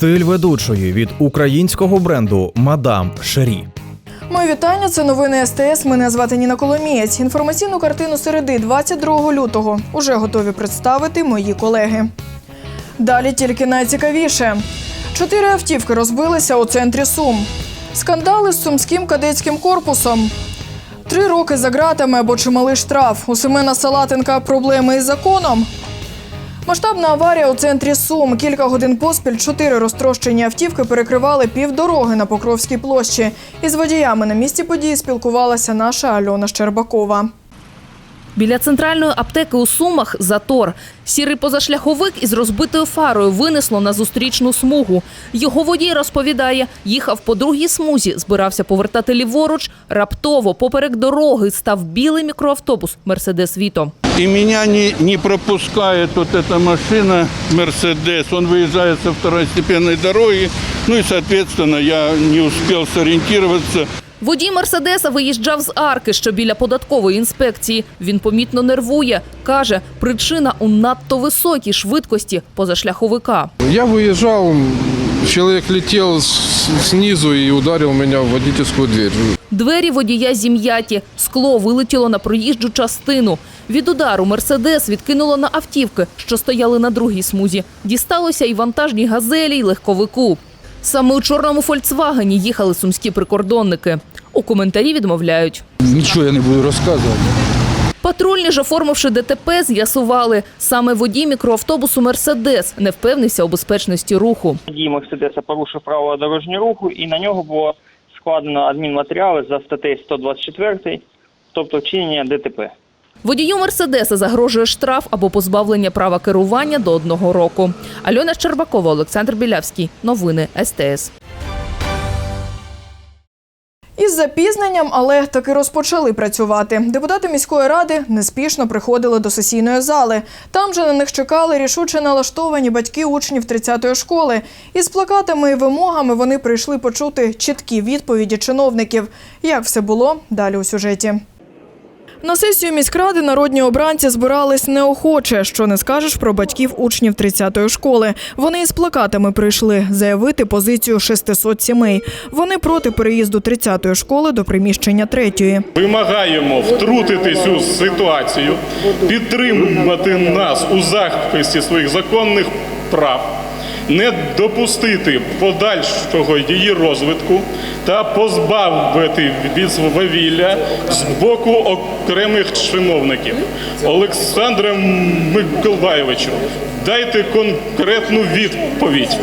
Стиль ведучої від українського бренду Мадам Шері. Мої вітання. Це новини СТС. Мене звати Ніна Коломієць. Інформаційну картину середи 22 лютого уже готові представити мої колеги. Далі тільки найцікавіше: чотири автівки розбилися у центрі Сум. Скандали з сумським кадетським корпусом. Три роки за ґратами або чималий штраф. У Семена Салатенка проблеми із законом. Масштабна аварія у центрі Сум. Кілька годин поспіль чотири розтрощені автівки перекривали півдороги на Покровській площі. Із водіями на місці події спілкувалася наша Альона Щербакова. Біля центральної аптеки у Сумах затор. Сірий позашляховик із розбитою фарою винесло на зустрічну смугу. Його водій розповідає, їхав по другій смузі, збирався повертати ліворуч. Раптово поперек дороги став білий мікроавтобус Мерседес Віто. И меня не, не пропускает вот эта машина Мерседес. Он выезжает со второстепенной дороги. Ну и, соответственно, я не успел сориентироваться. Водій Мерседеса виїжджав з арки, що біля податкової інспекції. Він помітно нервує. Каже, причина у надто високій швидкості позашляховика. Я выезжал, человек летел с- снизу и ударил меня в водительскую дверь. Двері водія зім'яті, скло вилетіло на проїжджу частину. Від удару Мерседес відкинуло на автівки, що стояли на другій смузі. Дісталося і вантажній газелі, і легковику. Саме у чорному Фольксвагені їхали сумські прикордонники. У коментарі відмовляють. Нічого я не буду розказувати. Патрульні ж, оформивши ДТП, з'ясували, саме водій мікроавтобусу Мерседес не впевнився у безпечності руху. Водій Мерседеса порушив правила дорожнього руху і на нього було складено адмінматеріали за статтею 124, тобто вчинення ДТП. Водію Мерседеса загрожує штраф або позбавлення права керування до одного року. Альона Щербакова, Олександр Білявський. Новини СТС. Із запізненням, але таки розпочали працювати. Депутати міської ради неспішно приходили до сесійної зали. Там же на них чекали рішуче налаштовані батьки учнів 30-ї школи. Із плакатами і вимогами вони прийшли почути чіткі відповіді чиновників. Як все було далі у сюжеті. На сесію міськради народні обранці збирались неохоче, що не скажеш про батьків учнів 30-ї школи. Вони із плакатами прийшли заявити позицію 600 сімей. Вони проти переїзду 30-ї школи до приміщення 3-ї. Вимагаємо втрутитись у ситуацію, підтримати нас у захисті своїх законних прав, не допустити подальшого її розвитку та позбавити від свавілля з боку окремих чиновників. Олександре Миколаєвичу, дайте конкретну відповідь,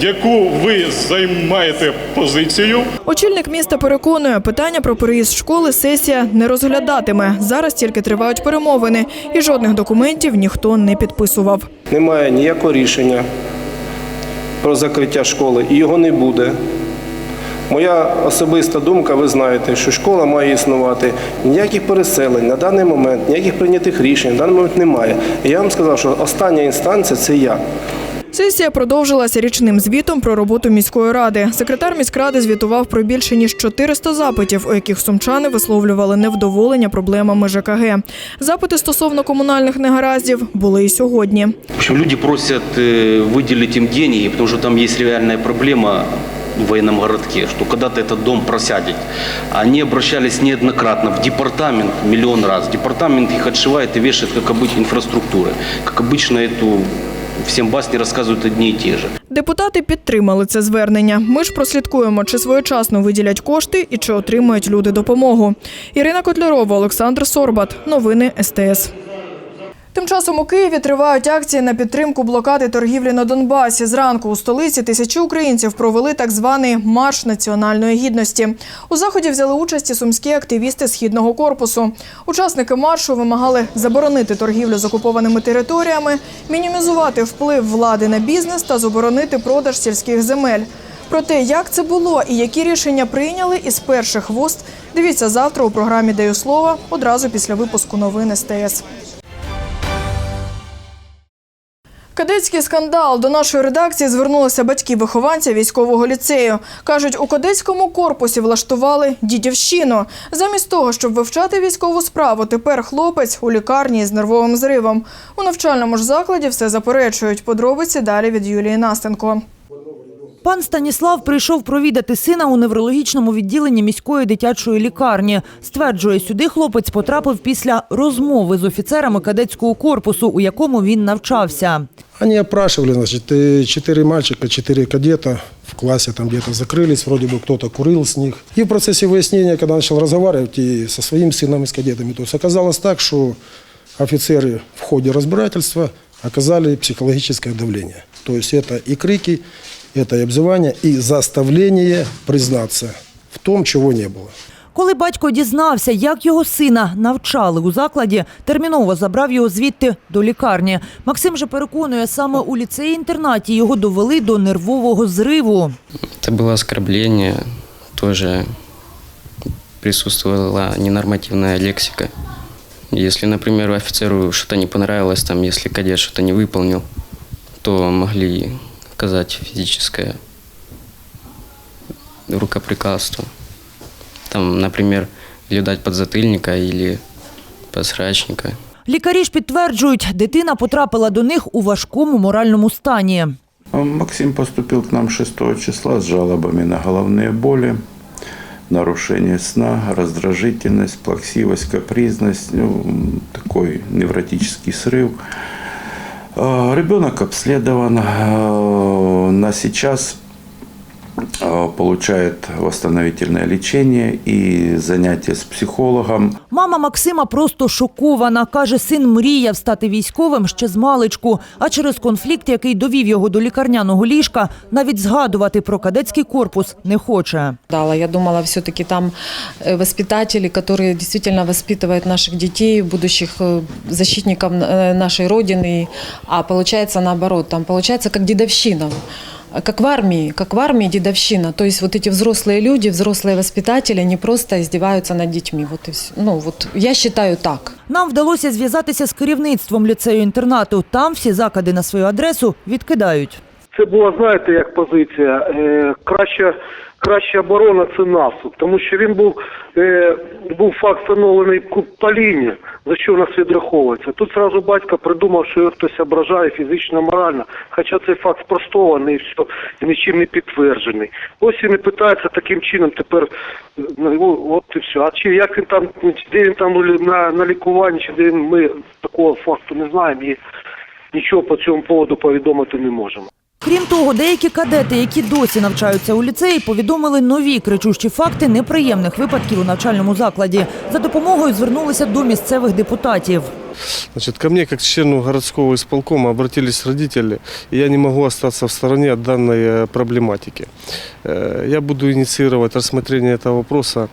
яку ви займаєте позицію. Очільник міста переконує, питання про переїзд школи сесія не розглядатиме. Зараз тільки тривають перемовини, і жодних документів ніхто не підписував. Немає ніякого рішення про закриття школи і його не буде. Моя особиста думка, ви знаєте, що школа має існувати. Ніяких переселень на даний момент, ніяких прийнятих рішень на даний момент немає. І я вам сказав, що остання інстанція це я. Сесія продовжилася річним звітом про роботу міської ради. Секретар міськради звітував про більше ніж 400 запитів, у яких сумчани висловлювали невдоволення проблемами ЖКГ. Запити стосовно комунальних негараздів були і сьогодні. В общем, люди просят э, выделить им деньги, потому что там есть реальная проблема в военном городке, что когда-то этот дом просядет. Они обращались неоднократно в департамент миллион раз. Департамент их отшивает и вешает, как обычно, инфраструктуры. Как обычно, эту всем басні розказують одні і ті ж. Депутати підтримали це звернення. Ми ж прослідкуємо, чи своєчасно виділять кошти і чи отримають люди допомогу. Ірина Котлярова, Олександр Сорбат. Новини СТС. Тим часом у Києві тривають акції на підтримку блокади торгівлі на Донбасі. Зранку у столиці тисячі українців провели так званий марш національної гідності. У заході взяли участь і сумські активісти східного корпусу. Учасники маршу вимагали заборонити торгівлю з окупованими територіями, мінімізувати вплив влади на бізнес та заборонити продаж сільських земель. Про те, як це було і які рішення прийняли із перших вуст, дивіться завтра у програмі Даю слова одразу після випуску новин СТС. Кадетський скандал до нашої редакції звернулися батьки вихованця військового ліцею. кажуть, у кадетському корпусі влаштували дідівщину. Замість того, щоб вивчати військову справу, тепер хлопець у лікарні з нервовим зривом. У навчальному ж закладі все заперечують. Подробиці далі від Юлії Настенко. Пан Станіслав прийшов провідати сина у неврологічному відділенні міської дитячої лікарні. Стверджує, сюди хлопець потрапив після розмови з офіцерами кадетського корпусу, у якому він навчався. Они опрашивали, значит, э, четыре мальчика, четыре кадета в классе там где-то закрылись, вроде бы кто-то курил с них. И в процессе выяснения, когда начал разговаривать и со своим сыном и с кадетами, то есть оказалось так, что офицеры в ходе разбирательства оказали психологическое давление. То есть это и крики, это и обзывание, и заставление признаться в том, чего не было. Коли батько дізнався, як його сина навчали у закладі, терміново забрав його звідти до лікарні. Максим же переконує, саме у ліцеї-інтернаті його довели до нервового зриву. Это было оскорбление, тоже присутствовала ненормативная лексика. Если, например, офицеру что-то не понравилось, там, если кадет что-то не выполнил, то могли оказать физическое рукоприкладство. Там, например, или дать подзатыльника, или подсрачника. Лікарі ж підтверджують, дитина потрапила до них у важкому моральному стані. Максим поступил к нам 6 числа с жалобами на головные боли, нарушение сна, раздражительность, плаксивость, капризность, ну, такой невротический срыв. Э, Ребенок обследован. э, На сейчас э, получает восстановительное лечение и занятия с психологом. Мама Максима просто шокована. Каже, син мріяв стати військовим ще з маличку. А через конфлікт, який довів його до лікарняного ліжка, навіть згадувати про кадетський корпус не хоче. Дала. Я думала, все-таки там э, воспитатели, которые действительно воспитывают наших детей, будущих э, защитников э, нашей Родины. А получается наоборот, там получается как дедовщина. Как в армии, как в армии дедовщина. То есть вот эти взрослые люди, взрослые воспитатели, они просто издеваются над детьми. Вот и все. Ну вот я считаю так. Нам вдалося зв'язатися з керівництвом ліцею-інтернату. Там всі закиди на свою адресу відкидають. Це була, знаєте, як позиція. Е, краща, краща оборона це наступ. Тому що він був, е, був факт встановлений по лінії, за що в нас відраховується. Тут зразу батько придумав, що його хтось ображає фізично, морально. Хоча цей факт спростований і все, і нічим не підтверджений. Ось він і питається таким чином тепер, ну, от і все. А чи як він там, де він там на, на лікуванні, чи де він, ми такого факту не знаємо і нічого по цьому поводу повідомити не можемо. Крім того, деякі кадети, які досі навчаються у ліцеї, повідомили нові кричущі факти неприємних випадків у навчальному закладі. За допомогою звернулися до місцевих депутатів. Значит, ко мне, как члену городского исполкома, обратились родители, и я не могу остаться в стороне от данной э, проблематики. Э, Я буду инициировать рассмотрение этого вопроса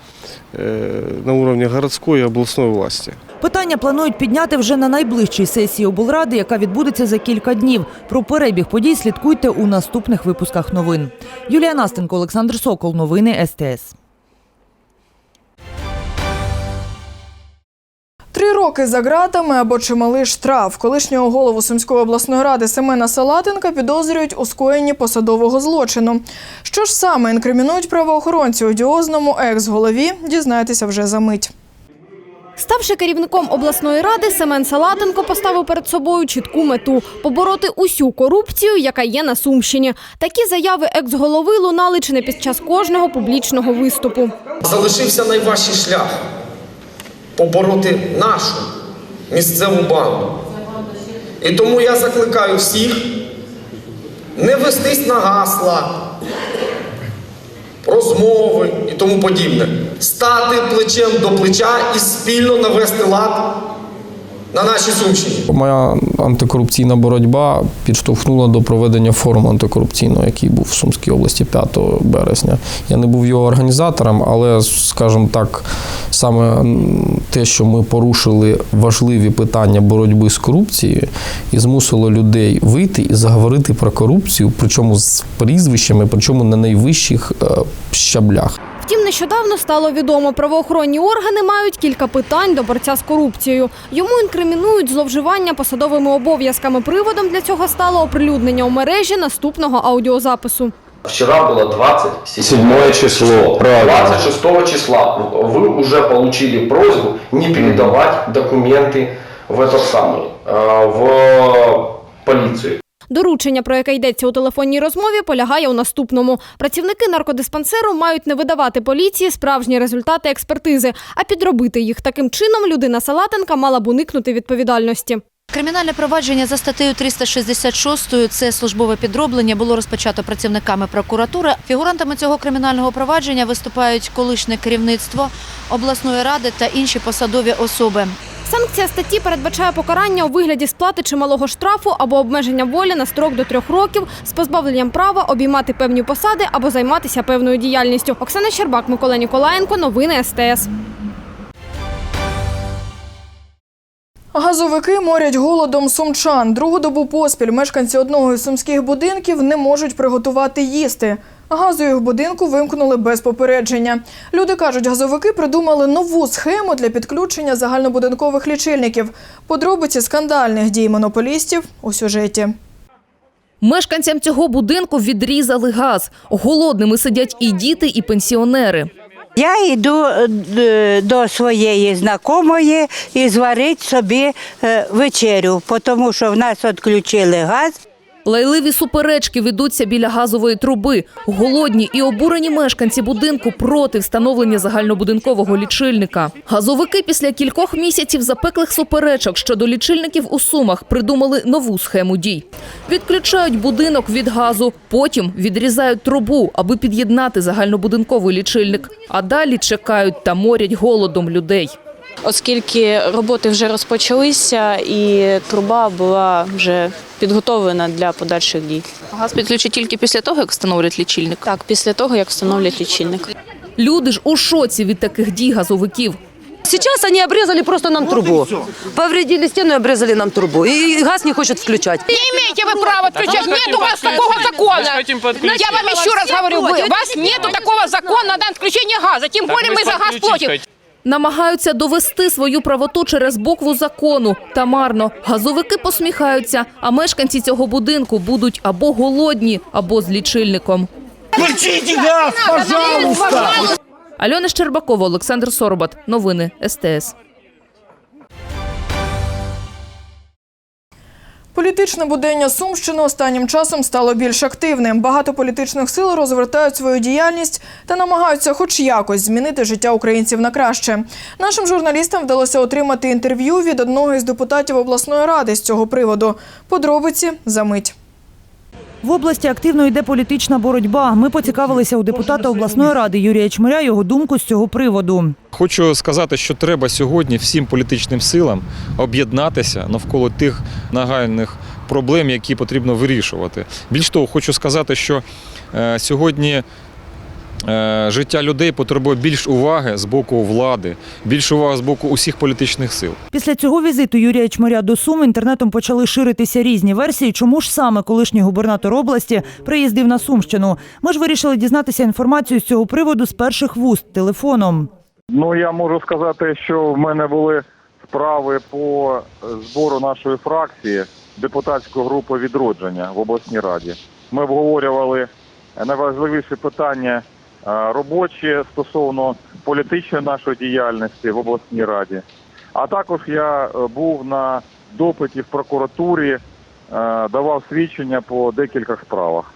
э, на уровне городской и областной власти. Питання планують підняти вже на найближчій сесії облради, яка відбудеться за кілька днів. Про перебіг подій слідкуйте у наступних випусках новин. Юлія Настенко, Олександр Сокол. Новини СТС. Три роки за ґратами або чималий штраф. Колишнього голову Сумської обласної ради Семена Салатенка підозрюють у скоєнні посадового злочину. Що ж саме інкримінують правоохоронці одіозному екс-голові, дізнаєтеся вже за мить. Ставши керівником обласної ради, Семен Салатенко поставив перед собою чітку мету побороти усю корупцію, яка є на Сумщині. Такі заяви екс-голови лунали чи не під час кожного публічного виступу. Залишився найважчий шлях побороти нашу місцеву банду. І тому я закликаю всіх не вестись на гасла, розмови і тому подібне. Стати плечем до плеча і спільно навести лад на нашій Сумщині. Моя антикорупційна боротьба підштовхнула до проведення форуму антикорупційного, який був в Сумській області 5 березня. Я не був його організатором, але, скажімо так, саме те, що ми порушили важливі питання боротьби з корупцією, і змусило людей вийти і заговорити про корупцію, причому з прізвищами, причому на найвищих е, щаблях. Втім, нещодавно стало відомо, правоохоронні органи мають кілька питань до борця з корупцією. Йому інкримінують зловживання посадовими обов'язками. Приводом для цього стало оприлюднення у мережі наступного аудіозапису. Вчера было 27 число. 26 числа вы уже получили просьбу не передавать документы в этот самый, э, в полицию. Доручення, про яке йдеться у телефонній розмові, полягає у наступному: працівники наркодиспансеру мають не видавати поліції справжні результати експертизи, а підробити їх. Таким чином людина Салатенка мала б уникнути відповідальності. Кримінальне провадження за статтею 366 – це службове підроблення, було розпочато працівниками прокуратури. Фігурантами цього кримінального провадження виступають колишнє керівництво обласної ради та інші посадові особи. Санкція статті передбачає покарання у вигляді сплати чималого штрафу або обмеження волі на строк до трьох років з позбавленням права обіймати певні посади або займатися певною діяльністю. Оксана Щербак, Микола Ніколаєнко. Новини СТС. Газовики морять голодом сумчан. Другу добу поспіль мешканці одного із сумських будинків не можуть приготувати їсти. Газу їх будинку вимкнули без попередження. Люди кажуть, газовики придумали нову схему для підключення загальнобудинкових лічильників. Подробиці скандальних дій монополістів у сюжеті. Мешканцям цього будинку відрізали газ. Голодними сидять і діти, і пенсіонери. Я йду е, до своєї знайомої і зварити собі е, вечерю, тому що в нас відключили газ. Лайливі суперечки ведуться біля газової труби. Голодні і обурені мешканці будинку проти встановлення загальнобудинкового лічильника. Газовики після кількох місяців запеклих суперечок щодо лічильників у Сумах придумали нову схему дій. Відключають будинок від газу, потім відрізають трубу, аби під'єднати загальнобудинковий лічильник. А далі чекають та морять голодом людей оскільки роботи вже розпочалися і труба була вже підготовлена для подальших дій. Газ підключать тільки після того, як встановлять лічильник? Так, після того, як встановлять лічильник. Люди ж у шоці від таких дій газовиків. Сейчас они обрезали просто нам трубу. Повредили стену и обрезали нам трубу. И газ не хочет включать. Не имеете вы права отключать. Нет у вас такого закона. Я вам еще раз говорю, вы- у вас нету такого закона на отключение газа. Тем более мы за газ платим. Намагаються довести свою правоту через букву закону. Та марно. Газовики посміхаються, а мешканці цього будинку будуть або голодні, або з лічильником. Включіть газ, пожалуйста. Альона Щербакова, Олександр Соробат. Новини СТС. Політичне будення Сумщини останнім часом стало більш активним. Багато політичних сил розвертають свою діяльність та намагаються хоч якось змінити життя українців на краще. Нашим журналістам вдалося отримати інтерв'ю від одного із депутатів обласної ради з цього приводу. Подробиці за мить. В області активно йде політична боротьба. Ми поцікавилися у депутата обласної ради Юрія Чмиря його думку з цього приводу. Хочу сказати, що треба сьогодні всім політичним силам об'єднатися навколо тих нагальних проблем, які потрібно вирішувати. Більш того, хочу сказати, що е, сьогодні життя людей потребує більш уваги з боку влади, більш уваги з боку усіх політичних сил. Після цього візиту Юрія Чмиря до Сум інтернетом почали ширитися різні версії, чому ж саме колишній губернатор області приїздив на Сумщину. Ми ж вирішили дізнатися інформацію з цього приводу з перших вуст телефоном. Ну я можу сказати, що в мене були справи по збору нашої фракції депутатської групи відродження в обласній раді. Ми обговорювали найважливіші питання е, робочі стосовно політичної нашої діяльності в обласній раді. А також я е, був на допиті в прокуратурі, е, давав свідчення по декількох справах.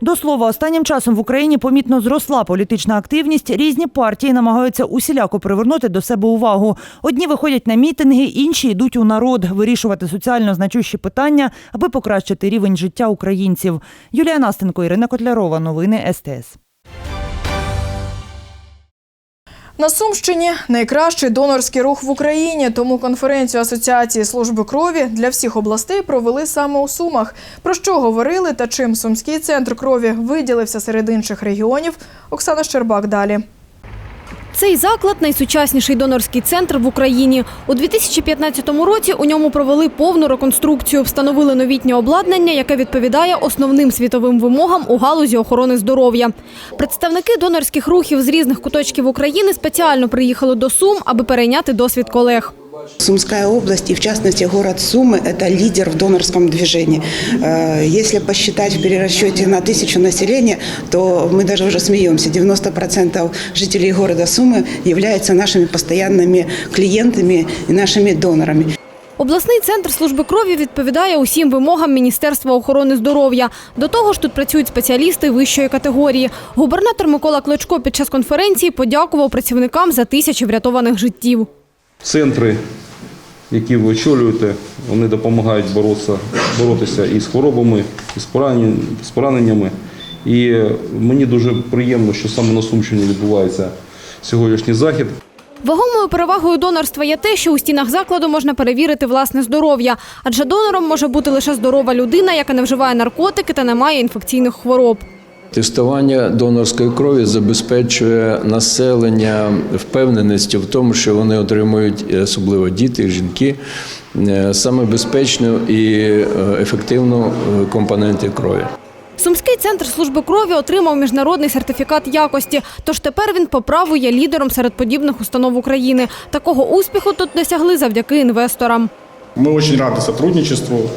До слова, останнім часом в Україні помітно зросла політична активність. Різні партії намагаються усіляко привернути до себе увагу. Одні виходять на мітинги, інші йдуть у народ вирішувати соціально значущі питання, аби покращити рівень життя українців. Юлія Настенко, Ірина Котлярова. Новини СТС. На Сумщині найкращий донорський рух в Україні. Тому конференцію Асоціації служби крові для всіх областей провели саме у Сумах. Про що говорили та чим Сумський центр крові виділився серед інших регіонів. Оксана Щербак далі. Цей заклад найсучасніший донорський центр в Україні. У 2015 році у ньому провели повну реконструкцію, встановили новітнє обладнання, яке відповідає основним світовим вимогам у галузі охорони здоров'я. Представники донорських рухів з різних куточків України спеціально приїхали до Сум, аби перейняти досвід колег. Сумская область и в частности город Сумы – это лидер в донорском движении. Э, Если посчитать в перерасчете на тысячу населения, то мы даже уже смеемся. 90% жителей города Сумы являются нашими постоянными клиентами и нашими донорами. Обласний центр служби крові відповідає усім вимогам Міністерства охорони здоров'я. До того ж, тут працюють спеціалісти вищої категорії. Губернатор Микола Кличко під час конференції подякував працівникам за тисячі врятованих життів. Центри, які ви очолюєте, вони допомагають боротися, боротися і з хворобами, і з пораненнями. І мені дуже приємно, що саме на Сумщині відбувається сьогоднішній захід. Вагомою перевагою донорства є те, що у стінах закладу можна перевірити власне здоров'я, адже донором може бути лише здорова людина, яка не вживає наркотики та не має інфекційних хвороб. Тестування донорської крові забезпечує населення впевненості в тому, що вони отримують, е, особливо діти, жінки, е, саме безпечну і е, ефективну компоненти крові. Сумський центр служби крові отримав міжнародний сертифікат якості. Тож тепер він по праву є лідером серед подібних установ України. Такого успіху тут досягли завдяки інвесторам. Мы очень рады сотрудничеству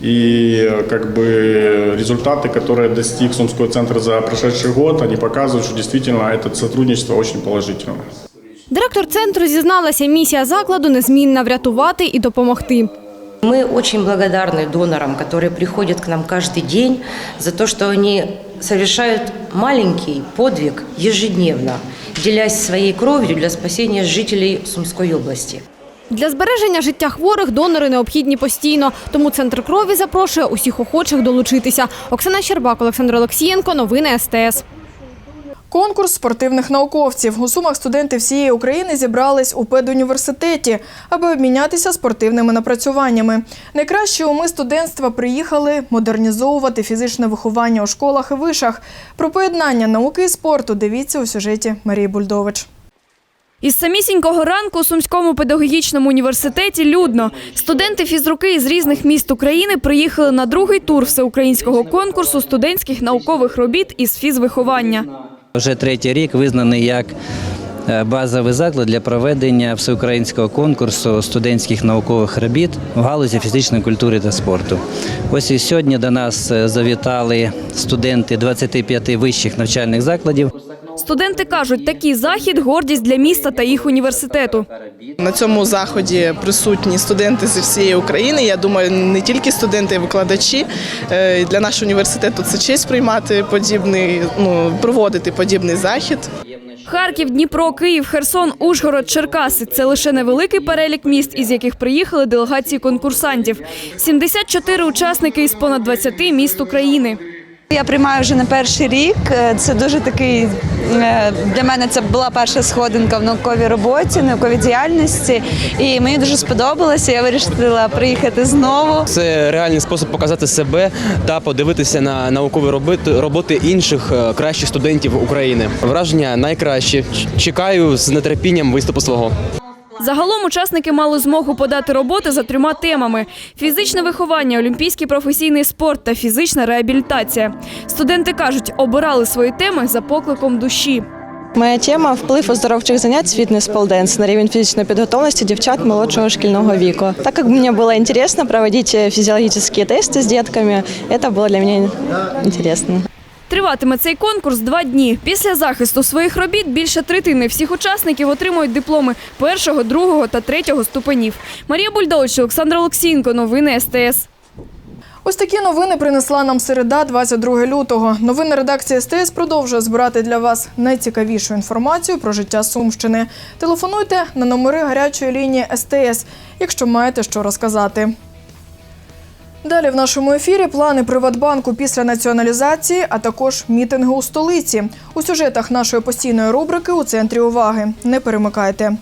и э, как бы результаты, которые достиг Сумской центр за прошедший год, они показывают, что действительно это сотрудничество очень положительное. Директор центру зізналася, місія закладу незмінна врятувати і допомогти. Мы очень благодарны донорам, которые приходят к нам каждый день за то, что они совершают маленький подвиг ежедневно, делясь своей кровью для спасения жителей Сумской области. Для збереження життя хворих донори необхідні постійно. Тому центр крові запрошує усіх охочих долучитися. Оксана Щербак, Олександр Олексієнко. Новини СТС. Конкурс спортивних науковців. У Сумах студенти всієї України зібрались у педуніверситеті, аби обмінятися спортивними напрацюваннями. Найкращі уми студентства приїхали модернізовувати фізичне виховання у школах і вишах. Про поєднання науки і спорту дивіться у сюжеті Марії Бульдович. Із самісінького ранку у Сумському педагогічному університеті людно. Студенти фізруки із різних міст України приїхали на другий тур всеукраїнського конкурсу студентських наукових робіт із фізвиховання. Вже третій рік визнаний як е, базовий заклад для проведення всеукраїнського конкурсу студентських наукових робіт в галузі фізичної культури та спорту. Ось і сьогодні до нас е, завітали студенти 25 вищих навчальних закладів. Студенти кажуть, такий захід гордість для міста та їх університету. На цьому заході присутні студенти зі всієї України. Я думаю, не тільки студенти, а й викладачі. Е, Для нашого університету це честь приймати подібний, ну проводити подібний захід. Харків, Дніпро, Київ, Херсон, Ужгород, Черкаси це лише невеликий перелік міст, із яких приїхали делегації конкурсантів. 74 учасники із понад 20 міст України. Я приймаю вже не перший рік. Е, Це дуже такий е, для мене це була перша сходинка в науковій роботі, науковій діяльності. І мені дуже сподобалося. Я вирішила приїхати знову. Це реальний спосіб показати себе та подивитися на наукові роботи, інших е, кращих студентів України. Враження найкращі. Чекаю з нетерпінням виступу свого. Загалом учасники мали змогу подати роботи за трьома темами: фізичне виховання, олімпійський професійний спорт та фізична реабілітація. Студенти кажуть, обирали свої теми за покликом душі. Моя тема вплив оздоровчих занять фитнес полденс на рівень фізичної підготовленості дівчат молодшого шкільного віку. Так як мені було цікаво проводити фізіологічні тести з дітками, це було для мене цікаво. Триватиме цей конкурс два дні. Після захисту своїх робіт більше третини всіх учасників отримують дипломи першого, другого та третього ступенів. Марія Бульдович, Олександр Олексієнко. Новини СТС. Ось такі новини принесла нам середа, 22 лютого. Новини редакції СТС продовжує збирати для вас найцікавішу інформацію про життя Сумщини. Телефонуйте на номери гарячої лінії СТС, якщо маєте що розказати. Далі в нашому ефірі плани Приватбанку після націоналізації, а також мітинги у столиці. У сюжетах нашої постійної рубрики у центрі уваги. Не перемикайте.